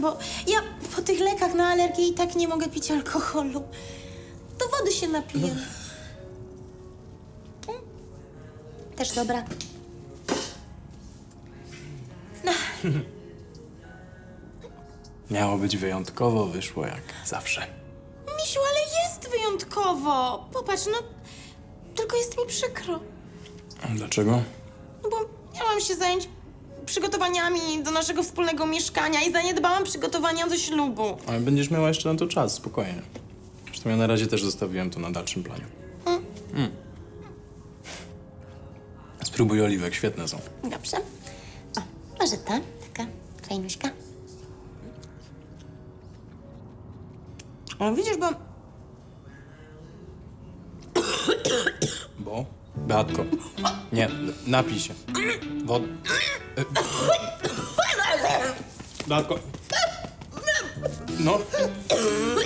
bo ja po tych lekach na alergię i tak nie mogę pić alkoholu. Do wody się napiję. Mm. Też dobra. Miało być wyjątkowo, wyszło jak zawsze. Misiu, ale jest wyjątkowo. Popatrz, no, tylko jest mi przykro. Dlaczego? No bo miałam się zająć przygotowaniami do naszego wspólnego mieszkania i zaniedbałam przygotowania do ślubu. Ale będziesz miała jeszcze na to czas, spokojnie. Zresztą ja na razie też zostawiłem to na dalszym planie. Mm. Spróbuj oliwek, świetne są. Dobrze. O, może ta, taka fajnuśka. O, widzisz, bo Bo? Beatko. Nie, napij się. Wod... E, Beatko. No.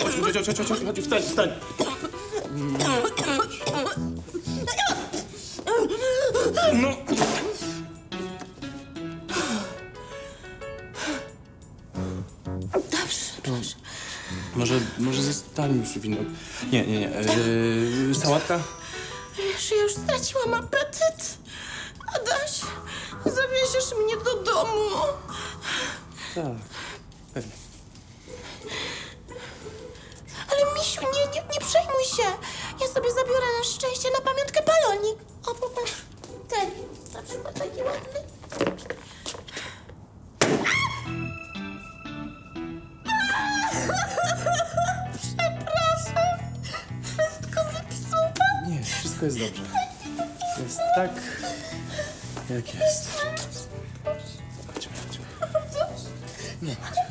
Chodź, chodź, chodź, chodź, chodź, wstań, wstań. No. dobrze. Może, może zostańmy przy winu. Nie, nie, nie. Yy, sałatka? Wiesz, ja już straciłam apetyt. Adaś, zawieziesz mnie do domu. Tak, pewnie. Ale misiu, nie, nie, nie przejmuj się. Ja sobie zabiorę na szczęście na pamiątkę balonik. O, popatrz. Ten, na przykład taki ładny. Przepraszam. Wszystko zepsułam. Nie, wszystko jest dobrze. Jest tak, jak jest. Chodźmy, chodźmy. No, chodźmy.